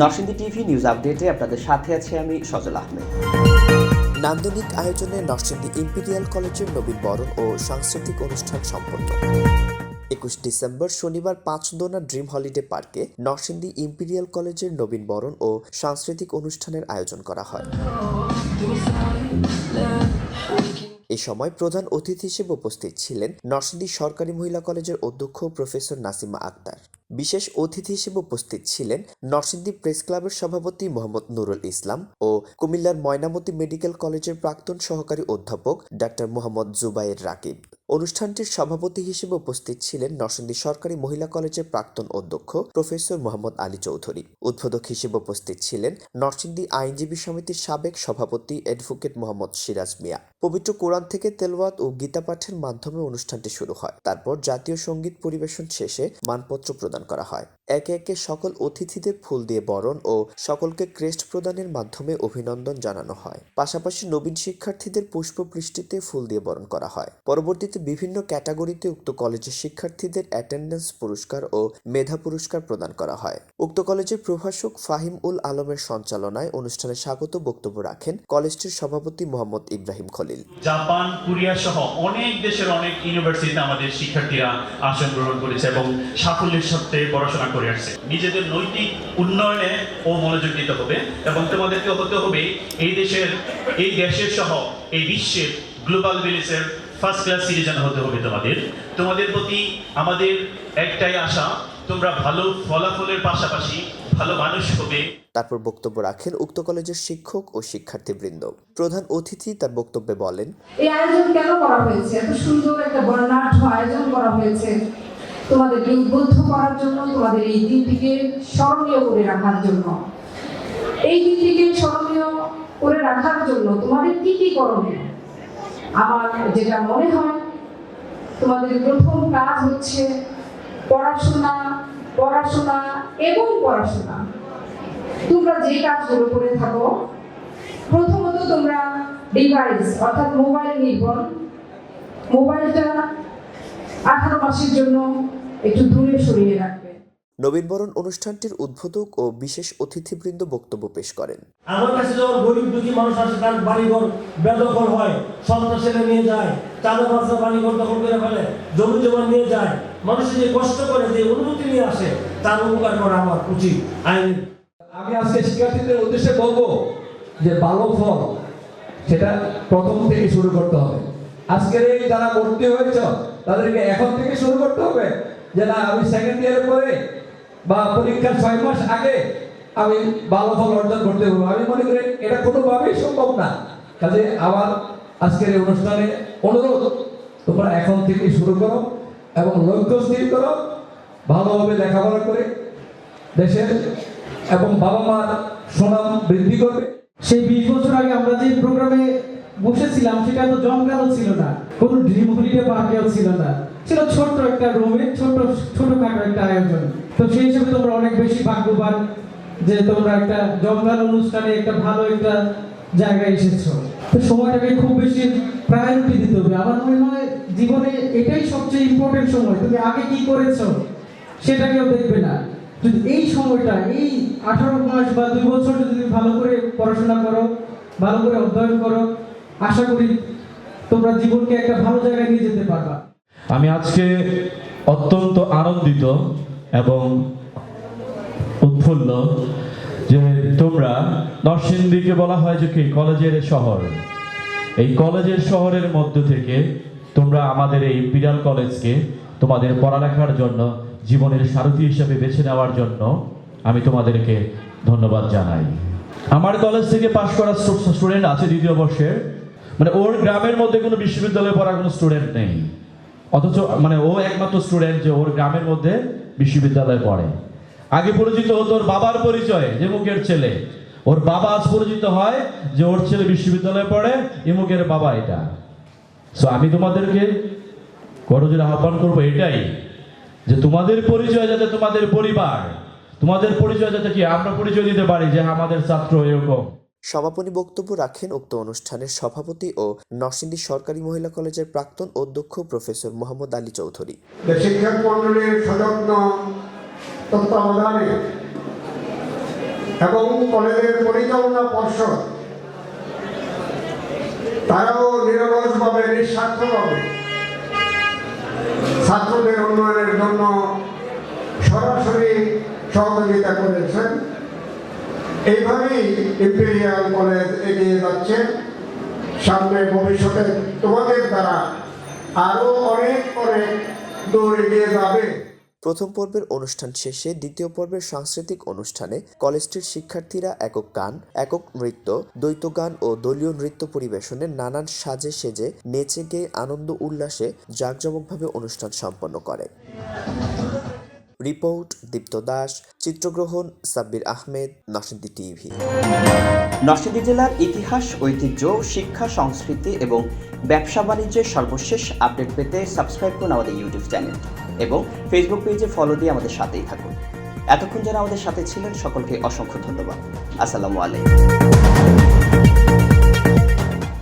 Narsingdi TV news আপডেটে আপনাদের সাথে আছি আমি সজল আহমেদ। নান্দনিক আয়োজনে নরসিংদী ইম্পিরিয়াল কলেজের নবীন বরণ ও সাংস্কৃতিক অনুষ্ঠান সম্পন্ন। একুশ ডিসেম্বর শনিবার পাঁচদোনা ড্রিম হলিডে পার্কে নরসিংদী ইম্পেরিয়াল কলেজের নবীন বরণ ও সাংস্কৃতিক অনুষ্ঠানের আয়োজন করা হয়। এ সময় প্রধান অতিথি হিসেবে উপস্থিত ছিলেন নরসিংদী সরকারি মহিলা কলেজের অধ্যক্ষ প্রফেসর নাসিমা আক্তার। বিশেষ অতিথি হিসেবে উপস্থিত ছিলেন নরসিংদী প্রেস ক্লাবের সভাপতি মোহাম্মদ নুরুল ইসলাম ও কুমিল্লার ময়নামতি মেডিকেল কলেজের প্রাক্তন সহকারী অধ্যাপক ডাক্তার মোহাম্মদ জুবাইর রাকিব। অনুষ্ঠানটির সভাপতি হিসেবে উপস্থিত ছিলেন নরসিংদী সরকারি মহিলা কলেজের প্রাক্তন অধ্যক্ষ প্রফেসর মোহাম্মদ আলী চৌধুরী। উদ্বোধক হিসেবে উপস্থিত ছিলেন নরসিংদী আইনজীবী সমিতির সাবেক সভাপতি অ্যাডভোকেট মোহাম্মদ সিরাজ মিয়া। পবিত্র কোরআন থেকে তেলওয়াত ও গীতা পাঠের মাধ্যমে অনুষ্ঠানটি শুরু হয়। তারপর জাতীয় সংগীত পরিবেশন শেষে মানপত্র প্রদান করা হয়। একে একে সকল অতিথিদের ফুল দিয়ে বরণ ও সকলকে ক্রেস্ট প্রদানের মাধ্যমে অভিনন্দন জানানো হয়। পাশাপাশি নবীন শিক্ষার্থীদের পুষ্পবৃষ্টিতে ফুল দিয়ে বরণ করা হয়। পরবর্তীতে বিভিন্ন ক্যাটাগরিতে উক্ত কলেজের শিক্ষার্থীদের অ্যাটেন্ডেন্স পুরস্কার ও মেধা পুরস্কার প্রদান করা হয়। উক্ত কলেজের প্রভাষক ফাহিম উল আলমের সঞ্চালনায় অনুষ্ঠানে স্বাগত বক্তব্য রাখেন কলেজটির সভাপতি মোহাম্মদ ইব্রাহিম খলিল। জাপান, কোরিয়া সহ অনেক দেশের অনেক ইউনিভার্সিটিতে আমাদের শিক্ষার্থীরা আসন গ্রহণ করেছে এবং সাফল্যের সাথে পড়াশোনা আসছে। নিজেদের নৈতিক উন্নয়নে ও মনোযোগ দিতে হবে এবং তোমাদেরকে হতে হবে এই দেশের এই দেশের সহ এই বিশ্বের গ্লোবাল ভিলেজের ফার্স্ট ক্লাস সিটিজেন হতে হবে তোমাদের। তোমাদের প্রতি আমাদের একটাই আশা তোমরা ভালো ফলাফলের পাশাপাশি ভালো মানুষ হবে। তারপর বক্তব্য রাখেন উক্ত কলেজের শিক্ষক ও শিক্ষার্থীবৃন্দ। প্রধান অতিথি তার বক্তব্যে বলেন এই আয়োজন কেন করা হয়েছে? এত সুন্দর একটা বর্ণাঢ্য আয়োজন করা হয়েছে। তোমাদেরকে উদ্বুদ্ধ করার জন্য, তোমাদের এই দিনটিকে স্মরণীয় করে রাখার জন্য। এই দিনটিকে স্মরণীয় করে রাখার জন্য তোমাদের কি কি করণীয়? আমার যেটা মনে হয়, তোমাদের প্রথম কাজ হচ্ছে পড়াশোনা পড়াশোনা এবং পড়াশোনা। তোমরা যে কাজগুলো করে থাকো, প্রথমত তোমরা ডিভাইস অর্থাৎ মোবাইল নির্ভর। মোবাইলটা আঠারো মাসের জন্য একটু দূরে সরিয়ে রাখবে নবীনবরণ অনুষ্ঠানটির উদ্বোধক ও বিশেষ অতিথিবৃন্দ বক্তব্য পেশ করেন। আমার কাছে যখন গরিব দুঃখী মানুষ আসে তার বাড়িঘর বেদখল হয় সন্ত্রাসীরা নিয়ে যায় চাঁদা বাচ্চা বাড়িঘর দখল করে ফেলে জমি জমা নিয়ে যায় মানুষ যে কষ্ট করে যে অনুমতি নিয়ে আসে তার উপকার করা আমার উচিত। আইনের আমি আজকে শিক্ষার্থীদের উদ্দেশ্যে বলব যে ভালো ফল সেটা প্রথম থেকে শুরু করতে হবে। আজকের এই যারা ভর্তি হয়েছ তাদেরকে এখন থেকে শুরু করতে হবে। যে না আমি সেকেন্ড ইয়ারে পরে বা পরীক্ষার ছয় মাস আগে আমি ভালো ফল অর্জন করতে পারব। আমি মনে করি এটা কোনোভাবেই সম্ভব না। কাজে আমার আজকের এই অনুষ্ঠানে অনুরোধ, তোমরা এখন থেকে শুরু করো এবং লক্ষ্য স্থির করো, ভালোভাবে লেখাপড়া করে দেশের এবং বাবা মার সুনাম বৃদ্ধি করবে। সেই বিশ বছর আগে আমরা যে প্রোগ্রামে বসেছিলাম, সেটা তো জমকালো ছিল না। কোনো ড্রিম হলিডে পার্কেও ছিল না। ছিল ছোট্ট একটা রুমে ছোট ছোটখাটো একটা আয়োজন। তো সেই হিসেবে তোমরা অনেক বেশি ভাগ্যবান যে তোমরা একটা জমকালো অনুষ্ঠানে একটা ভালো একটা জায়গায় এসেছ। তো সময়টাকে খুব বেশি প্রায়োরিটি দিতে হবে। আমার মনে হয় জীবনে এটাই সবচেয়ে ইম্পর্টেন্ট সময়। তুমি আগে কি করেছ সেটা কেউ দেখবে না। যদি এই সময়টা, এই আঠারো মাস বা দুই বছর যদি তুমি ভালো করে পড়াশোনা করো, ভালো করে অধ্যয়ন করো, আশা করি তোমরা জীবনকে একটা ভালো জায়গায় নিয়ে যেতে পারবা। আমি আজকে অত্যন্ত আনন্দিত এবং উৎফুল্ল যে তোমরা নরসিংদীকে বলা হয় যে কি, কলেজের শহর। এই কলেজের শহরের মধ্য থেকে তোমরা আমাদের এই ইম্পিরিয়াল কলেজকে তোমাদের পড়ালেখার জন্য, জীবনের সারথী হিসেবে বেছে নেওয়ার জন্য আমি তোমাদেরকে ধন্যবাদ জানাই। আমার কলেজ থেকে পাশ করা স্টুডেন্ট আছে দ্বিতীয় বর্ষের। মানে ওর গ্রামের মধ্যে কোনো বিশ্ববিদ্যালয়ে পড়া কোনো স্টুডেন্ট নেই। অথচ মানে ও একমাত্র স্টুডেন্ট যে ওর গ্রামের মধ্যে বিশ্ববিদ্যালয়ে পড়ে। আগে পরিচিত হতো ওর বাবার পরিচয় যে মুখের ছেলে। ওর বাবা আজ পরিচিত হয় যে ওর ছেলে বিশ্ববিদ্যালয়ে পড়ে, ইমুকের বাবা এটা। সো আমি তোমাদেরকে করজোর আহ্বান করব এটাই, যে তোমাদের পরিচয় যাতে তোমাদের পরিবার, তোমাদের পরিচয় যাতে কি, আমরা পরিচয় দিতে পারি যে আমাদের ছাত্র এরকম। সমাপনী বক্তব্য রাখেন উক্ত অনুষ্ঠানের সভাপতি ও নরসিংদী সরকারি মহিলা কলেজের প্রাক্তন অধ্যক্ষ প্রফেসর মোহাম্মদ আলী চৌধুরী। এবং কলেজের পরিচালনা পর্ষদ, তারাও নিরলসভাবে নিঃস্বার্থভাবে ছাত্রদের উন্নয়নের জন্য সরাসরি সহযোগিতা করেছেন। এইভাবেই ইম্পেরিয়াল কলেজ এগিয়ে যাচ্ছে। সামনে ভবিষ্যতে তোমাদের দ্বারা অনেক অনেক এগিয়ে যাবে। প্রথম পর্বের অনুষ্ঠান শেষে দ্বিতীয় পর্বের সাংস্কৃতিক অনুষ্ঠানে কলেজটির শিক্ষার্থীরা একক গান, একক নৃত্য, দ্বৈত গান ও দলীয় নৃত্য পরিবেশনে নানান সাজে সেজে নেচে গেয়ে আনন্দ উল্লাসে জাঁকজমকভাবে অনুষ্ঠান সম্পন্ন করে। রিপোর্ট দীপ্ত দাস, চিত্রগ্রহণ সাব্বির আহমেদ নরসিংদী টিভি। নরসিংদী জেলার ইতিহাস, ঐতিহ্য, শিক্ষা, সংস্কৃতি এবং ব্যবসা বাণিজ্যের সর্বশেষ আপডেট পেতে সাবস্ক্রাইব করুন আমাদের ইউটিউব চ্যানেল এবং ফেসবুক পেজে ফলো দিয়ে আমাদের সাথেই থাকুন। এতক্ষণ যারা আমাদের সাথে ছিলেন, সকলকে অসংখ্য ধন্যবাদ। আসসালামু আলাইকুম।